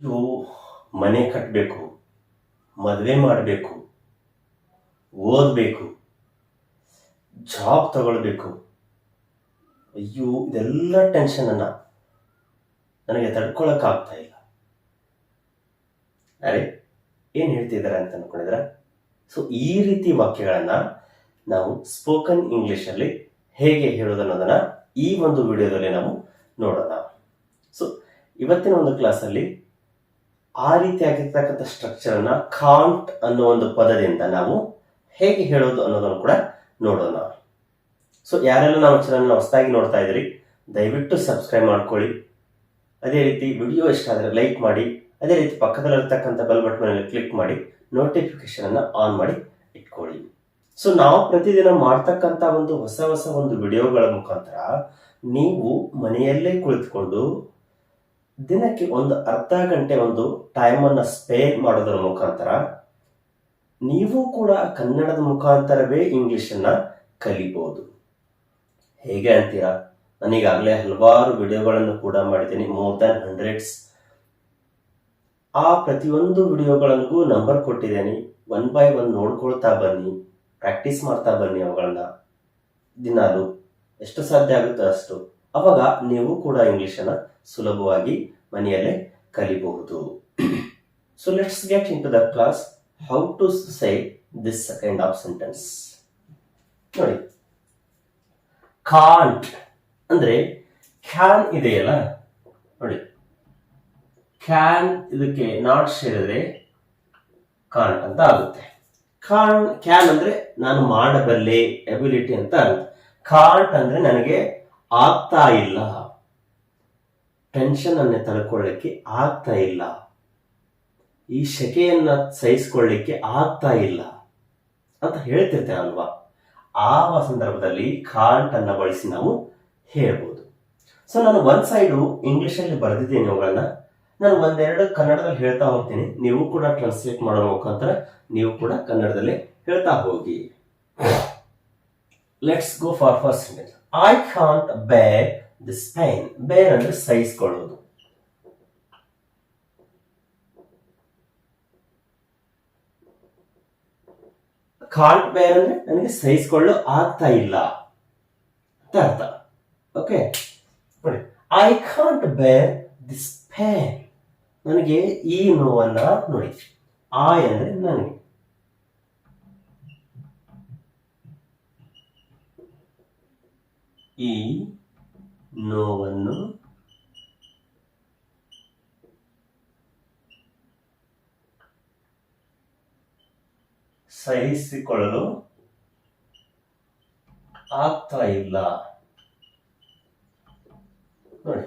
ಇವು ಮನೆ ಕಟ್ಟಬೇಕು ಮದುವೆ ಮಾಡಬೇಕು, ಓದಬೇಕು ಜಾಬ್ ತಗೊಳ್ಬೇಕು. ಅಯ್ಯೋ, ಇದೆಲ್ಲ ಟೆನ್ಷನನ್ನು ನನಗೆ ತಡ್ಕೊಳಕ್ಕಾಗ್ತಾ ಇಲ್ಲ. ಅರೆ, ಏನು ಹೇಳ್ತಿದ್ದಾರೆ ಅಂತ ಅನ್ಕೊಂಡಿದ್ರ ಸೊ ಈ ರೀತಿ ವಾಕ್ಯಗಳನ್ನು ನಾವು ಸ್ಪೋಕನ್ ಇಂಗ್ಲೀಷಲ್ಲಿ ಹೇಗೆ ಹೇಳೋದು ಅನ್ನೋದನ್ನ ಈ ಒಂದು ವಿಡಿಯೋದಲ್ಲಿ ನಾವು ನೋಡೋಣ. ಸೊ ಇವತ್ತಿನ ಒಂದು ಕ್ಲಾಸಲ್ಲಿ ಆ ರೀತಿಯಾಗಿರ್ತಕ್ಕಂಥ ಸ್ಟ್ರಕ್ಚರನ್ನ ಕಾಂಟ್ ಅನ್ನೋ ಒಂದು ಪದದಿಂದ ನಾವು ಹೇಗೆ ಹೇಳೋದು ಅನ್ನೋದನ್ನು ಕೂಡ ನೋಡೋಣ. ಸೊ ಯಾರೆಲ್ಲ ನಾವು ಚಾನಲ್ನ ಹೊಸದಾಗಿ ನೋಡ್ತಾ ಇದ್ರಿ ದಯವಿಟ್ಟು ಸಬ್ಸ್ಕ್ರೈಬ್ ಮಾಡ್ಕೊಳ್ಳಿ. ಅದೇ ರೀತಿ ವಿಡಿಯೋ ಇಷ್ಟ ಆದರೆ ಲೈಕ್ ಮಾಡಿ, ಅದೇ ರೀತಿ ಪಕ್ಕದಲ್ಲಿರ್ತಕ್ಕಂಥ ಬೆಲ್ ಬಟನ್ ಕ್ಲಿಕ್ ಮಾಡಿ ನೋಟಿಫಿಕೇಶನ್ ಅನ್ನ ಆನ್ ಮಾಡಿ ಇಟ್ಕೊಳ್ಳಿ. ಸೊ ನಾವು ಪ್ರತಿದಿನ ಮಾಡ್ತಕ್ಕಂಥ ಒಂದು ಹೊಸ ಹೊಸ ಒಂದು ವಿಡಿಯೋಗಳ ಮುಖಾಂತರ ನೀವು ಮನೆಯಲ್ಲೇ ಕುಳಿತುಕೊಂಡು ದಿನಕ್ಕೆ ಒಂದು ಅರ್ಧ ಗಂಟೆ ಒಂದು ಟೈಮನ್ನು ಸ್ಪೇರ್ ಮಾಡೋದರ ಮುಖಾಂತರ ನೀವು ಕೂಡ ಕನ್ನಡದ ಮುಖಾಂತರವೇ ಇಂಗ್ಲೀಷನ್ನು ಕಲಿಬಹುದು ಹೇಗೆ ಅಂತೀರಾ? ನನಗಾಗಲೇ ಹಲವಾರು ವಿಡಿಯೋಗಳನ್ನು ಕೂಡ ಮಾಡಿದ್ದೀನಿ. ಮೋರ್ ದ್ಯಾನ್ ಹಂಡ್ರೆಡ್ಸ್ ಆ ಪ್ರತಿಯೊಂದು ವಿಡಿಯೋಗಳಿಗೂ ನಂಬರ್ ಕೊಟ್ಟಿದ್ದೇನೆ. ಒನ್ ಬೈ ಒನ್ ನೋಡ್ಕೊಳ್ತಾ ಬನ್ನಿ. ಪ್ರಾಕ್ಟೀಸ್ ಮಾಡ್ತಾ ಬನ್ನಿ ಅವುಗಳನ್ನ. ದಿನಾಲು. ಎಷ್ಟು ಸಾಧ್ಯ ಆಗುತ್ತೋ ಅಷ್ಟು. ಅವಾಗ ನೀವು ಕೂಡ ಇಂಗ್ಲಿಷನ್ನು ಸುಲಭವಾಗಿ ಮನೆಯಲ್ಲೇ ಕಲಿಬಹುದು. So let's get into the class how to say this kind of sentence ನೋಡಿ. ಕಾಂಟ್ ಅಂದ್ರೆ ಕ್ಯಾನ್ ಇದೆಯಲ್ಲ? ನೋಡಿ. ಕ್ಯಾನ್ ಇದಕ್ಕೆ ನಾಟ್ ಸೇರಿದ್ರೆ ಕಾಂಟ್ ಅಂತ ಆಗುತ್ತೆ. ಕಾನ್ ಕ್ಯಾನ್ ಅಂದ್ರೆ ನಾನು ಮಾಡಬಲ್ಲೆ ಎಬಿಲಿಟಿ ಅಂತ ಆಗುತ್ತೆ ಕಾಂಟ್ ಅಂದ್ರೆ ನನಗೆ ಆಗ್ತಾ ಇಲ್ಲ. ಟೆನ್ಷನ್ ಅನ್ನ ತಡ್ಕೊಳ್ಳಿಕ್ಕೆ ಆಗ್ತಾ ಇಲ್ಲ. ಈ ಶಕೆಯನ್ನು ಸಹಿಸ್ಕೊಳ್ಳಿಕ್ಕೆ ಆಗ್ತಾ ಇಲ್ಲ ಅಂತ ಹೇಳ್ತಿರ್ತೇವೆ ಅಲ್ವಾ? ಆ ಸಂದರ್ಭದಲ್ಲಿ ಕಾಂಟ್ ಬಳಸಿ ನಾವು ಹೇಳ್ಬೋದು. ಸೊ ನಾನು ಒಂದ್ ಸೈಡು ಇಂಗ್ಲಿಷಲ್ಲಿ ಬರೆದಿದ್ದೇನೆ ಅವುಗಳನ್ನ. ನಾನು ಒಂದೆರಡು ಕನ್ನಡದಲ್ಲಿ ಹೇಳ್ತಾ ಹೋಗ್ತೀನಿ. ನೀವು ಕೂಡ ಟ್ರಾನ್ಸ್ಲೇಟ್ ಮಾಡೋ ಮುಖಾಂತರ ನೀವು ಕೂಡ ಕನ್ನಡದಲ್ಲಿ ಹೇಳ್ತಾ ಹೋಗಿ. Let's go for first sentence I can't bear this pain bear ಅಂದ್ರೆ ಸಹಿಸ್ಕೊಳ್ಳೋದು ಕಾಂಟ್ ಬೇರ್ ಅಂದ್ರೆ ನನಗೆ ಸಹಿಸ್ಕೊಳ್ಳೋ ಆಗ್ತಾ ಇಲ್ಲ. ಅಂತ ಅರ್ಥ. ಓಕೆ ನೋಡಿ. I can't bear this pain ನನಗೆ ಈ ನೋವನ್ನ ನೋಡಿ. ಆ ಅಂದ್ರೆ ನನಗೆ. ಈ ನೋವನ್ನು ಸಹಿಸಿಕೊಳ್ಳಲು ಆಗ್ತಾ ಇಲ್ಲ. ನೋಡಿ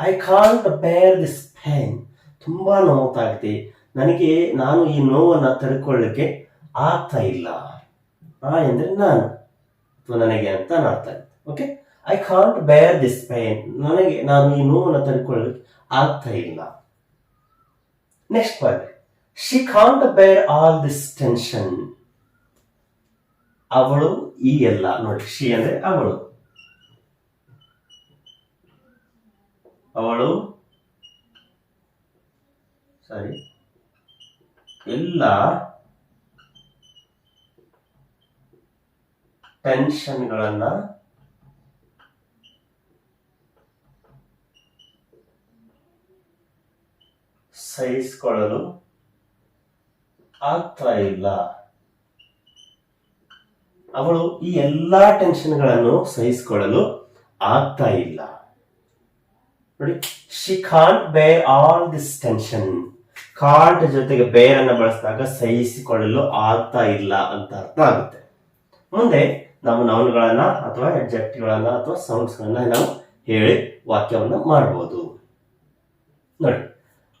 I can't bear this pain ತುಂಬಾ ನೋವಾಗ್ತಿ ನನಗೆ, ನಾನು ಈ ನೋವನ್ನು ತಡ್ಕೊಳ್ಳಿಕ್ಕೆ ಆಗ್ತಾ ಇಲ್ಲ. ಆ ಎಂದ್ರೆ ನಾನು ನನಗೆ ಅಂತ ಅರ್ಥ ಆಗುತ್ತೆ okay I can't bear this pain ನನಗೆ, ನಾನು ಈ ನೋವನ್ನು ತಡ್ಕೊಳ್ಳೋದಕ್ಕೆ ಆಗ್ತಾ ಇಲ್ಲ. Next point she can't bear all this tension ಅವಳು ಈ ಎಲ್ಲ, ನೋಡಿ ಶಿ ಅಂದ್ರೆ ಅವಳು. ಅವಳು ಸಾರಿ ಎಲ್ಲ ಟೆನ್ಷನ್ಗಳನ್ನ ಸಹಿಸಿಕೊಳ್ಳಲು ಆಗ್ತಾ ಇಲ್ಲ. ಅವಳು ಈ ಎಲ್ಲಾ ಟೆನ್ಷನ್ಗಳನ್ನು ಸಹಿಸಿಕೊಳ್ಳಲು ಆಗ್ತಾ ಇಲ್ಲ. ನೋಡಿ she can't bear all this tension can't ಜೊತೆಗೆ ಬೇರ್ ಅನ್ನ ಬಳಸಿದಾಗ ಸಹಿಸಿಕೊಳ್ಳಲು ಆಗ್ತಾ ಇಲ್ಲ ಅಂತ ಅರ್ಥ ಆಗುತ್ತೆ. ಮುಂದೆ ನಾವು ನೌನ್ಗಳನ್ನ ಅಥವಾ ಎಡ್ಜೆಕ್ಟ್ಗಳನ್ನ ಅಥವಾ ಸೌಂಡ್ಸ್ ಗಳನ್ನ ನಾವು ಹೇಳಿ ವಾಕ್ಯವನ್ನ ಮಾಡಬಹುದು ನೋಡಿ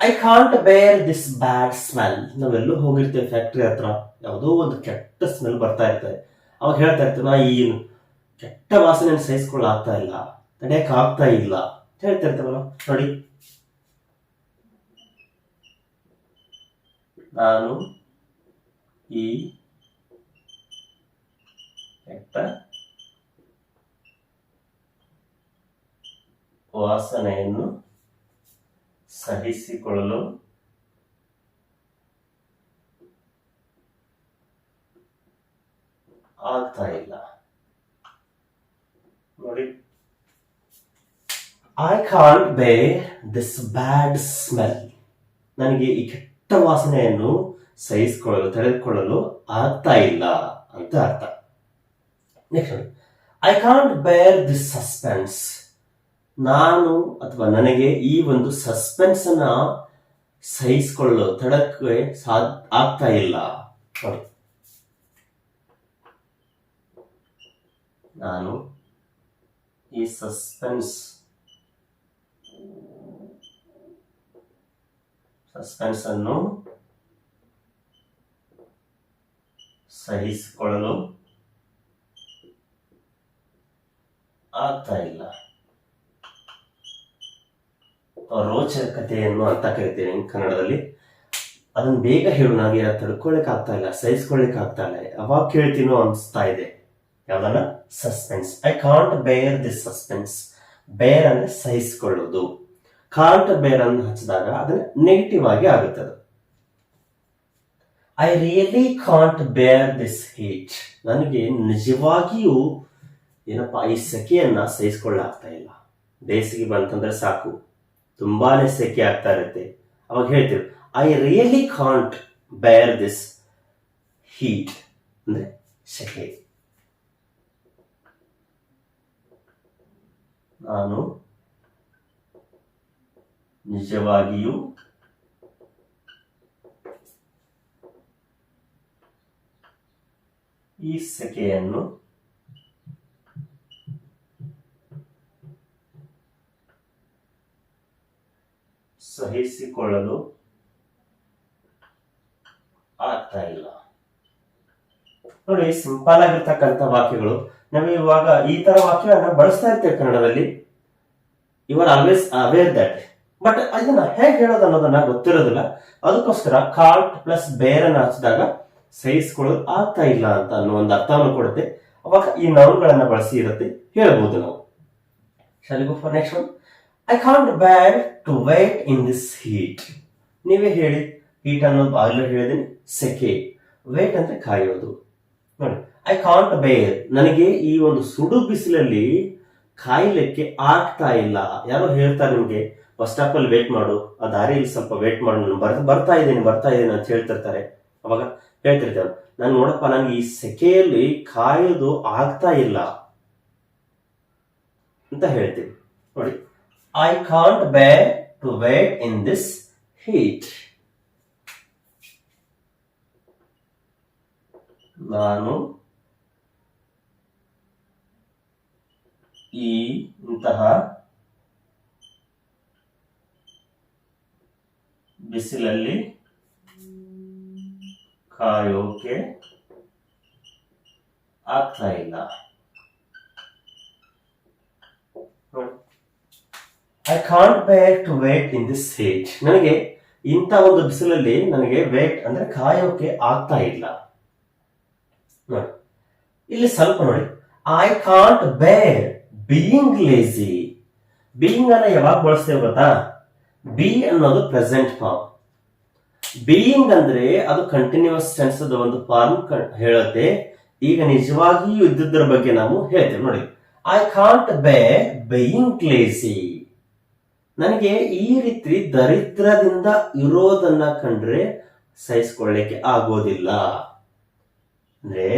I can't bear this bad smell ನಾವೆಲ್ಲೂ ಹೋಗಿರ್ತೇವೆ ಫ್ಯಾಕ್ಟ್ರಿ ಹತ್ರ. ಯಾವುದೋ ಒಂದು ಕೆಟ್ಟ ಸ್ಮೆಲ್ ಬರ್ತಾ ಇರ್ತದೆ ಅವಾಗ ಹೇಳ್ತಾ ಇರ್ತೀವಿ, ನಾ ಈ ಕೆಟ್ಟ ವಾಸನೆ ಸಹಿಸ್ಕೊಳ್ಳಾಗ್ತಾ ಇಲ್ಲ. ತಡೆಯಕ್ಕೆ ಆಗ್ತಾ ಇಲ್ಲ. ಅಂತ ಹೇಳ್ತಾ ಇರ್ತೇವಲ್ಲ, ನೋಡಿ. ನಾನು ಈ ಕೆಟ್ಟ ವಾಸನೆಯನ್ನು ಸಹಿಸಿಕೊಳ್ಳಲು ಆಗ್ತಾ ಇಲ್ಲ. ನೋಡಿ. I can't bear this bad smell ನನಗೆ ಈ ಕೆಟ್ಟ ವಾಸನೆಯನ್ನು ಸಹಿಸಿಕೊಳ್ಳಲು ತಡೆದುಕೊಳ್ಳಲು ಆಗ್ತಾ ಇಲ್ಲ ಅಂತ ಅರ್ಥ. Next I can't bear this suspense ನಾನು ಅಥವಾ ನನಗೆ ಈ ಒಂದು ಸಸ್ಪೆನ್ಸ್ ಅನ್ನ ಸಹಿಸಿಕೊಳ್ಳೋ ತಡಕ್ಕೆ ಆಗ್ತಾ ಇಲ್ಲ. ನೋಡಿ. ನಾನು ಈ ಸಸ್ಪೆನ್ಸ್ ಸಸ್ಪೆನ್ಸ್ ಅನ್ನು ಸಹಿಸಿಕೊಳ್ಳಲು ಆಗ್ತಾ ಇಲ್ಲ. ರೋಚಕತೆಯನ್ನು ಅಂತ ಕರಿತೀನಿ ಕನ್ನಡದಲ್ಲಿ. ಅದನ್ನ ಬೇಗ ಹೇಳು ನನಗೆ ತಡ್ಕೊಳಕ್ ಆಗ್ತಾ ಇಲ್ಲ ಸಹಿಸ್ಕೊಳಕ್ ಆಗ್ತಾ ಇಲ್ಲ. ಯಾವಾಗ ಕೇಳ್ತೀನೋ ಅನಿಸ್ತಾ ಇದೆ. ಯಾವ್ದನ್ನ suspense I can't bear this suspense bear ಅಂದ್ರೆ ಸಹಿಸಿಕೊಳ್ಳೋದು. ಕಾಂಟ್ ಬೇರ್ ಅನ್ನು ಹಚ್ಚಿದಾಗ ಅದನ್ನ ನೆಗೆಟಿವ್ ಆಗಿ ಆಗುತ್ತದೆ I really can't bear this heat ನನಗೆ ನಿಜವಾಗಿಯೂ ಏನಪ್ಪಾ, ಈ ಸೆಕೆಯನ್ನು ಸಹಿಸ್ಕೊಳ್ಳಾಗ್ತಾ ಇಲ್ಲ. ಬೇಸಿಗೆ ಬಂತಂದ್ರೆ ಸಾಕು. ತುಂಬಾ ಸೆಕೆ ಆಗ್ತಾ ಇರುತ್ತೆ. ಅವಾಗ ಹೇಳ್ತೀವಿ I really can't bear this heat ಅಂದ್ರೆ ಸೆಕೆ. ನಾನು ನಿಜವಾಗಿಯೂ ಈ ಸೆಕೆಯನ್ನು ಸಹಿಸಿಕೊಳ್ಳಲು ಆಗ್ತಾ ಇಲ್ಲ. ನೋಡಿ ಸಿಂಪಲ್ ಆಗಿರ್ತಕ್ಕಂಥ ವಾಕ್ಯಗಳು ನಾವು ಇವಾಗ ಈ ತರ ವಾಕ್ಯವನ್ನ ಬಳಸ್ತಾ ಇರ್ತೇವೆ ಕನ್ನಡದಲ್ಲಿ. You are always aware that but ಅದನ್ನ ಹೇಗೆ ಹೇಳೋದು ಅನ್ನೋದನ್ನ ಗೊತ್ತಿರೋದಿಲ್ಲ. ಅದಕ್ಕೋಸ್ಕರ ಕಾರ್ಟ್ ಪ್ಲಸ್ ಬೇರನ್ನ ಹಚ್ಚಿದಾಗ ಸಹಿಸಿಕೊಳ್ಳೋದು ಆಗ್ತಾ ಇಲ್ಲ ಅಂತ ಅನ್ನೋ ಒಂದು ಅರ್ಥವನ್ನು ಕೊಡುತ್ತೆ. ಅವಾಗ ಈ ನೌನ್ಗಳನ್ನ ಬಳಸಿ ಇರುತ್ತೆ. ಹೇಳ್ಬೋದು ನಾವು. ಶಾಲಿ for next one I can't bear to wait in this heat ನೀವೇ ಹೇಳಿ ಹೀಟ್ ಅನ್ನೋದು ಆಗ್ಲೇ ಹೇಳಿದೀನಿ ಸೆಕೆ. ವೇಟ್ ಅಂದ್ರೆ ಕಾಯೋದು. ನೋಡಿ ಐ ಕಾಂಟ್ ಬೇರ್ ನನಗೆ ಈ ಒಂದು ಸುಡು ಬಿಸಿಲಲ್ಲಿ ಕಾಯ್ಲಿಕ್ಕೆ ಆಗ್ತಾ ಇಲ್ಲ. ಯಾರೋ ಹೇಳ್ತಾರೆ ನಿಮ್ಗೆ, ಬಸ್ ಸ್ಟಾಪ್ ಅಲ್ಲಿ ವೇಟ್ ಮಾಡು. ಆ ದಾರಿಯಲ್ಲಿ ಸ್ವಲ್ಪ ವೇಟ್ ಮಾಡು. ನಾನು ಬರ್, ಬರ್ತಾ ಇದ್ದೀನಿ ಬರ್ತಾ ಇದ್ದೀನಿ ಅಂತ ಹೇಳ್ತಿರ್ತಾರೆ. ಅವಾಗ ಹೇಳ್ತಿರ್ತೇವೆ ನಾನು ನೋಡಪ್ಪ ನನಗೆ ಈ ಸೆಕೆಯಲ್ಲಿ ಕಾಯೋದು ಆಗ್ತಾ ಇಲ್ಲ. ಅಂತ ಹೇಳ್ತೀನಿ. ನೋಡಿ I can't bear to wait in this heat ನಾನು ಈ ಇಂತಹ ಬಿಸಿಲಲ್ಲಿ ಕಾಯೋಕೆ ಆಗ್ತಾ ಇಲ್ಲ. I can't bear to wait in this heat ನನಗೆ ಇಂಥ ಒಂದು ಬಿಸಿಲಲ್ಲಿ ನನಗೆ ವೇಟ್ ಅಂದ್ರೆ ಕಾಯೋಕೆ ಆಗ್ತಾ ಇಲ್ಲ. ನೋಡಿ, ಇಲ್ಲಿ ಸ್ವಲ್ಪ ನೋಡಿ. I can't bear being lazy being ಅನ್ನ ಯಾವಾಗ ಬಳಸ್ತೇವೆ ಗೊತ್ತಾ? ಬಿ ಅನ್ನೋದು ಪ್ರೆಸೆಂಟ್ ಫಾರ್ಮ್ ಬೀಯಿಂಗ್ ಅಂದ್ರೆ ಅದು ಕಂಟಿನ್ಯೂಸ್ ಟೆನ್ಸ್ ಒಂದು ಫಾರ್ಮ್ ಹೇಳುತ್ತೆ. ಈಗ ನಿಜವಾಗಿಯೂ ಇದ್ದುದರ ಬಗ್ಗೆ ನಾವು ಹೇಳ್ತೇವೆ. ನೋಡಿ I can't bear being lazy ನನಗೆ ಈ ರೀತಿ ದರಿದ್ರದಿಂದ ಇರೋದನ್ನ ಕಂಡ್ರೆ ಸಹಿಸ್ಕೊಳ್ಳಿಕ್ಕೆ ಆಗೋದಿಲ್ಲ. ಅಂದ್ರೆ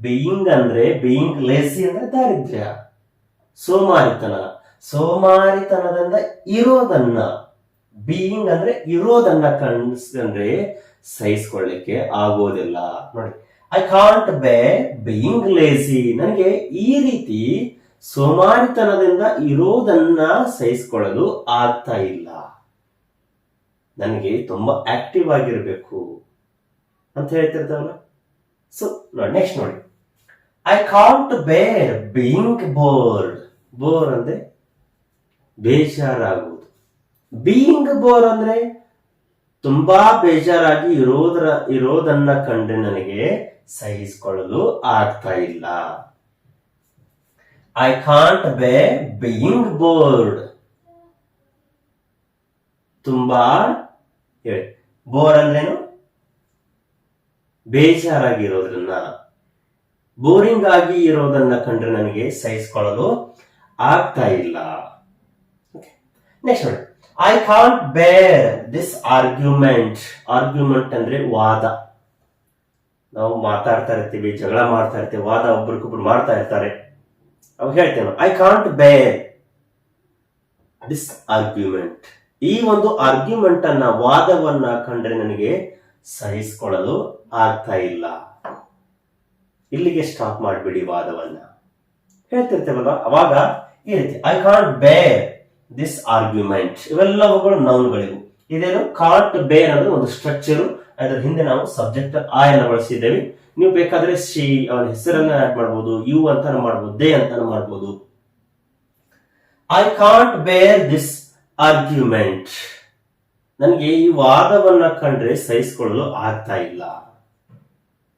ಬೀಯಿಂಗ್ ಅಂದ್ರೆ ಬೀಯಿಂಗ್ ಲೇಸಿ ಅಂದ್ರೆ ದಾರಿದ್ರ್ಯ. ಸೋಮಾರಿತನ. ಸೋಮಾರಿತನದಿಂದ ಇರೋದನ್ನ ಬೀಯಿಂಗ್ ಅಂದ್ರೆ ಇರೋದನ್ನ ಕಣ್ಸ್ಕೊಂಡ್ರೆ ಸಹಿಸ್ಕೊಳ್ಳಿಕ್ಕೆ ಆಗೋದಿಲ್ಲ. ನೋಡಿ I can't bear being lazy ನನಗೆ ಈ ರೀತಿ ಸೋಮಾರಿತನದಿಂದ ಇರೋದನ್ನ ಸಹಿಸ್ಕೊಳ್ಳಲು ಆಗ್ತಾ ಇಲ್ಲ. ನನಗೆ ತುಂಬಾ ಆಕ್ಟಿವ್ ಆಗಿರಬೇಕು ಅಂತ ಹೇಳ್ತಿರ್ತಾವಲ್ಲ. ಸೊ ನೋಡಿ ನೆಕ್ಸ್ಟ್ ನೋಡಿ. I can't bear being bored bore ಅಂದ್ರೆ ಬೇಜಾರಾಗುವುದು. ಬೀಯಿಂಗ್ ಬೋರ್ ಅಂದ್ರೆ ತುಂಬಾ ಬೇಜಾರಾಗಿ ಇರೋದ್ರ, ಇರೋದನ್ನ ಕಂಡು ನನಗೆ ಸಹಿಸಿಕೊಳ್ಳಲು ಆಗ್ತಾ ಇಲ್ಲ. I can't bear being bored ತುಂಬಾ ಹೇಳಿ ಬೋರ್ ಅಂದ್ರೇನು? ಬೇಜಾರಾಗಿರೋದ್ರನ್ನ. ಬೋರಿಂಗ್ ಆಗಿ ಇರೋದನ್ನ ಕಂಡ್ರೆ ನನಗೆ ಸಹಿಸ್ಕೊಳ್ಳಲು ಆಗ್ತಾ ಇಲ್ಲ. ನೆಕ್ಸ್ಟ್ ನೋಡಿ I can't bear this argument argument ಅಂದ್ರೆ ವಾದ. ನಾವು ಮಾತಾಡ್ತಾ ಇರ್ತೀವಿ, ಜಗಳ ಮಾಡ್ತಾ ಇರ್ತೀವಿ, ವಾದ ಒಬ್ರಿಗೊಬ್ರು ಮಾಡ್ತಾ ಇರ್ತಾರೆ. ಅವಾಗ ಹೇಳ್ತೇನೆ I can't bear this argument ಈ ಒಂದು ಆರ್ಗ್ಯುಮೆಂಟ್ ಅನ್ನ, ವಾದವನ್ನ ಕಂಡ್ರೆ ನನಗೆ ಸಹಿಸಿಕೊಳ್ಳಲು ಆಗ್ತಾ ಇಲ್ಲ. ಇಲ್ಲಿಗೆ ಸ್ಟಾಪ್ ಮಾಡಿಬಿಡಿ ವಾದವನ್ನ. ಹೇಳ್ತಿರ್ತೇವಲ್ವಾ? ಅವಾಗ ಈ ರೀತಿ I can't bear this argument ಇವೆಲ್ಲವುಗಳು ನೌನ್ಗಳಿವು ಇದೇನು ಕಾಂಟ್ ಬೇರ್ ಅಂದ್ರೆ ಒಂದು ಸ್ಟ್ರಕ್ಚರ್ ಅದರ ಹಿಂದೆ ನಾವು ಸಬ್ಜೆಕ್ಟ್ ಆ ಅನ್ನ ಬಳಸಿದ್ದೇವೆ ನೀವು ಬೇಕಾದ್ರೆ ಶಿ ಅವನ ಹೆಸರನ್ನ ಆಡ್ ಮಾಡ್ಬೋದು, ಯು ಅಂತ ಮಾಡ್ಬೋದು, ದೇ ಅಂತ ಮಾಡ್ಬೋದು. I can't bear this argument ನನಗೆ ಈ ವಾದವನ್ನ ಕಂಡ್ರೆ ಸಹಿಸಿಕೊಳ್ಳಲು ಆಗ್ತಾ ಇಲ್ಲ.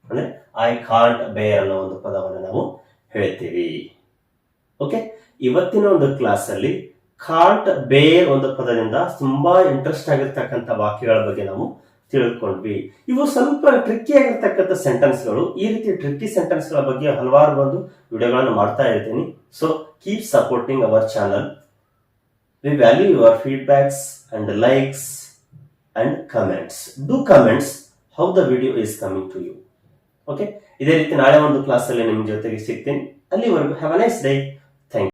ಅಂದ್ರೆ ಐ ಕಾಂಟ್ ಬೇರ್ ಅನ್ನೋ ಒಂದು ಪದವನ್ನು ನಾವು ಹೇಳ್ತೀವಿ. ಓಕೆ ಇವತ್ತಿನ ಒಂದು ಕ್ಲಾಸ್ ಅಲ್ಲಿ ಕಾಂಟ್ ಬೇರ್ ಒಂದು ಪದದಿಂದ ತುಂಬಾ ಇಂಟ್ರೆಸ್ಟ್ ಆಗಿರ್ತಕ್ಕಂಥ ವಾಕ್ಯಗಳ ಬಗ್ಗೆ ನಾವು ತಿಳ್ಕೊಂಡ್ವಿ. ಇವು ಸ್ವಲ್ಪ ಟ್ರಿಕ್ಕಿ ಆಗಿರ್ತಕ್ಕಂಥ ಸೆಂಟೆನ್ಸ್ಗಳು ಈ ರೀತಿ ಟ್ರಿಕ್ಕಿ ಸೆಂಟೆನ್ಸ್ಗಳ ಬಗ್ಗೆ ಹಲವಾರು ಒಂದು ವಿಡಿಯೋಗಳನ್ನು ಮಾಡ್ತಾ ಇರ್ತೀನಿ. So keep supporting our channel we value your feedbacks and likes and comments do comments how the video is coming to you okay ಇದೇ ರೀತಿ ನಾಳೆ ಒಂದು ಕ್ಲಾಸ್ ಅಲ್ಲಿ ನಿಮ್ ಜೊತೆಗೆ ಸಿಗ್ತೀನಿ. ಅಲ್ಲಿವರೆಗೂ ಹ್ಯಾವ್ ಅ ನೈಸ್ ಡೇ